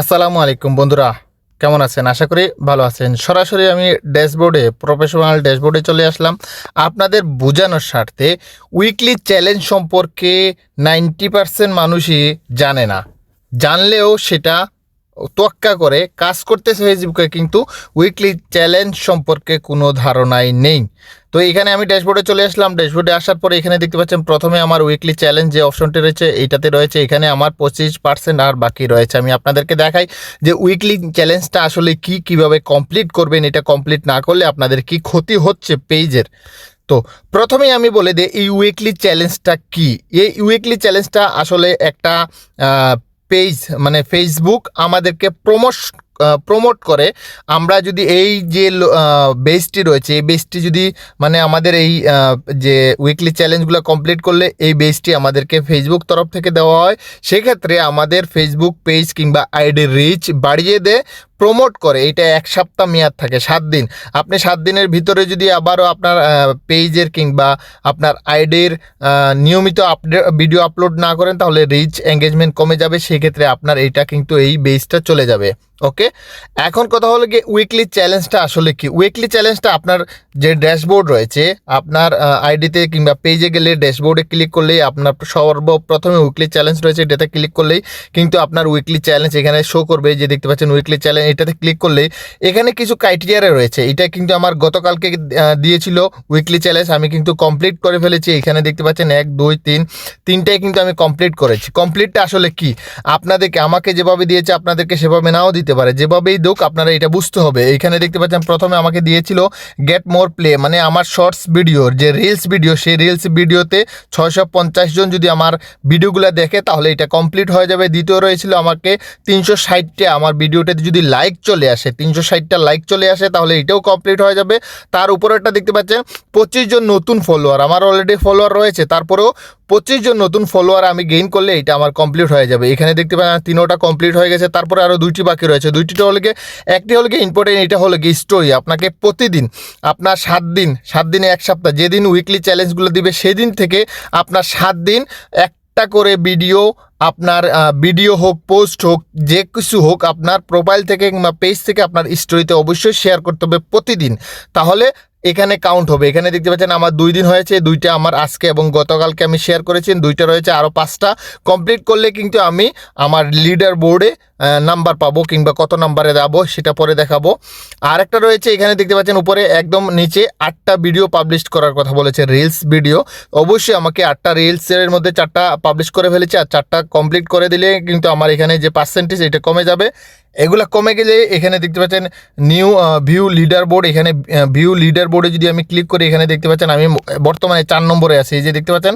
আসসালামু আলাইকুম বন্ধুরা, কেমন আছেন? আশা করি ভালো আছেন। সরাসরি আমি ড্যাশবোর্ডে, প্রফেশনাল ড্যাশবোর্ডে চলে আসলাম। আপনাদের বোঝানোর স্বার্থে উইকলি চ্যালেঞ্জ সম্পর্কে নাইনটি পারসেন্ট মানুষই জানে না। জানলেও সেটা তোয়াক্কা করে কাজ করতেছে ফেসবুকে, কিন্তু উইকলি চ্যালেঞ্জ সম্পর্কে কোনো ধারণাই নেই। তো এখানে আমি ড্যাশবোর্ডে চলে আসলাম। ড্যাশবোর্ডে আসার পরে এখানে দেখতে পাচ্ছেন, প্রথমে আমার উইকলি চ্যালেঞ্জ যে অপশনটি রয়েছে, এইটাতে রয়েছে এখানে আমার পঁচিশ পার্সেন্ট আর বাকি রয়েছে। আমি আপনাদেরকে দেখাই যে উইকলি চ্যালেঞ্জটা আসলে কি, কীভাবে কমপ্লিট করবেন, এটা কমপ্লিট না করলে আপনাদের কি ক্ষতি হচ্ছে পেজের। তো প্রথমেই আমি বলে দিই, এই উইকলি চ্যালেঞ্জটা কি? এই উইকলি চ্যালেঞ্জটা আসলে একটা পেজ মানে ফেসবুক আমাদেরকে প্রমোশ প্রমোট করে। আমরা যদি এই যে বেসটি রয়েছে, এই বেসটি যদি মানে আমাদের এই যে উইকলি চ্যালেঞ্জগুলো কমপ্লিট করলে এই বেসটি আমাদেরকে ফেসবুক তরফ থেকে দেওয়া হয়। সেক্ষেত্রে আমাদের ফেসবুক পেজ কিংবা আইডি রিচ বাড়িয়ে দেয়। প্রমোট করে এটা এক সপ্তাহ মেয়াদ থাকে, সাত দিন। আপনি সাত দিনের ভিতরে যদি আবারও আপনার পেজের কিংবা আপনার আইডির নিয়মিত আপডেট ভিডিও আপলোড না করেন, তাহলে রিচ এঙ্গেজমেন্ট কমে যাবে, সেক্ষেত্রে আপনার এইটা কিন্তু এই বেসটা চলে যাবে। ওকে এখন কথা হলো গিয়ে উইকলি চ্যালেঞ্জটা আসলে কি? উইকলি চ্যালেঞ্জটা আপনার যে ড্যাশবোর্ড রয়েছে, আপনার আইডিতে কিংবা পেজে গেলে ড্যাশবোর্ডে ক্লিক করলেই আপনার সর্বপ্রথমে উইকলি চ্যালেঞ্জ রয়েছে, এটাতে ক্লিক করলেই কিন্তু আপনার উইকলি চ্যালেঞ্জ এখানে শো করবে। যে দেখতে পাচ্ছেন উইকলি চ্যালেঞ্জ এটাতে ক্লিক করলে এখানে কিছু ক্রাইটেরিয়া রয়েছে। এটা কিন্তু আমার গতকালকে দিয়েছিল উইকলি চ্যালেঞ্জ আমি কিন্তু কমপ্লিট করে ফেলেছি। এখানে দেখতে পাচ্ছেন এক, দুই, তিন, তিনটাই কিন্তু আমি কমপ্লিট করেছি। কমপ্লিটটা আসলে কি? আপনাদেরকে, আমাকে যেভাবে দিয়েছে, আপনাদেরকে সেভাবে নাও দিতে পারে। যেভাবেই দোক আপনারা এটা বুঝতে হবে। এখানে দেখতে পাচ্ছেন, প্রথমে আমাকে দিয়েছিল গেট মোর প্লে মানে আমার শর্টস ভিডিওর যে রিলস ভিডিও সেই রিলস ভিডিওতে ছয়শো পঞ্চাশ জন যদি আমার ভিডিওগুলো দেখে, তাহলে এটা কমপ্লিট হয়ে যাবে। দ্বিতীয় রয়েছিল আমাকে তিনশো ষাটটা। আমার ভিডিওটাতে যদি লাইক চলে আসে, তিনশো ষাটটা লাইক চলে আসে, তাহলে এটাও কমপ্লিট হয়ে যাবে। তার উপরেরটা দেখতে পাচ্ছেন, পঁচিশ জন নতুন ফলোয়ার আমার অলরেডি ফলোয়ার রয়েছে, তারপরেও পঁচিশ জন নতুন ফলোয়ার আমি গেইন করলে এটা আমার কমপ্লিট হয়ে যাবে। এখানে দেখতে পাচ্ছেন, তিনোটা কমপ্লিট হয়ে গেছে, তারপরে আরও দুইটি বাকি রয়েছে, দুইটিটা হলো গিয়ে, একটি হলো গিয়ে ইম্পর্টেন্ট এটা হলো গিয়ে স্টোরি আপনাকে প্রতিদিন, আপনার সাত দিন, সাত দিনে এক সপ্তাহ, যেদিন উইকলি চ্যালেঞ্জগুলো দিবে, সেদিন থেকে আপনার সাত দিন একটা করে ভিডিও আপনার ভিডিও হোক পোস্ট হোক, যে কিছু হোক, আপনার প্রোফাইল থেকে কিংবা পেজ থেকে আপনার স্টোরিতে অবশ্যই শেয়ার করতে হবে প্রতিদিন। তাহলে এখানে কাউন্ট হবে। এখানে দেখতে পাচ্ছেন আমার দুই দিন হয়েছে, দুইটা আমার আজকে এবং গতকালকে আমি শেয়ার করেছি, দুইটা রয়েছে আরও পাঁচটা। কমপ্লিট করলে কিন্তু আমি আমার লিডার বোর্ডে নাম্বার পাবো কিংবা কত নাম্বারে যাব সেটা পরে দেখাবো। আর একটা রয়েছে, এখানে দেখতে পাচ্ছেন উপরে একদম নিচে আটটা ভিডিও পাবলিশ করার কথা বলেছে রিলস ভিডিও অবশ্যই আমাকে আটটা রিলসের মধ্যে চারটা পাবলিশ করে ফেলেছে, আর চারটা কমপ্লিট করে দিলে কিন্তু আমার এখানে যে পার্সেন্টেজ এটা কমে যাবে। এগুলা কমে গেলে এখানে দেখতে পাচ্ছেন নিউ ভিউ লিডার বোর্ড এখানে ভিউ লিডার বোর্ডে যদি আমি ক্লিক করি, এখানে দেখতে পাচ্ছেন আমি বর্তমানে চার নম্বরে আছি। এই যে দেখতে পাচ্ছেন,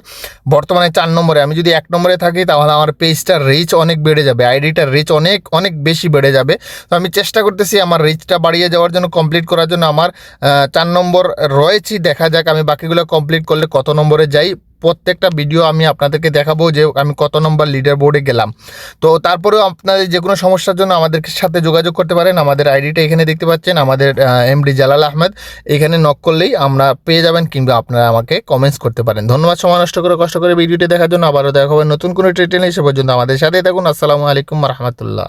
বর্তমানে চার নম্বরে। আমি যদি এক নম্বরে থাকি, তাহলে আমার পেজটার রিচ অনেক বেড়ে যাবে। আইডিটার রিচ অনেক অনেক বেশি বেড়ে যাবে। তো আমি চেষ্টা করতেছি আমার রিচটা বাড়িয়ে যাওয়ার জন্য কমপ্লিট করার জন্য। আমার চার নম্বর রয়েছি। দেখা যাক আমি বাকিগুলো কমপ্লিট করলে কত নম্বরে যাই। প্রত্যেকটা ভিডিও আমি আপনাদেরকে দেখাবো যে আমি কত নম্বর লিডার বোর্ডে গেলাম। তো তারপরেও আপনাদের যে কোনো সমস্যার জন্য আমাদের সাথে যোগাযোগ করতে পারেন। আমাদের আইডিটা এখানে দেখতে পাচ্ছেন, আমাদের এমডি জালাল আহমেদ। এখানে নক করলেই আমরা পেয়ে যাবেন কিংবা আপনারা আমাকে কমেন্টস করতে পারেন। ধন্যবাদ, সময় নষ্ট করে, কষ্ট করে ভিডিওটি দেখার জন্য। আবারও দেখা হবে নতুন কোনো ট্রিটেন এসে পর্যন্ত আমাদের সাথে থাকুন। আসসালামু আলাইকুম রহমতুল্লাহ।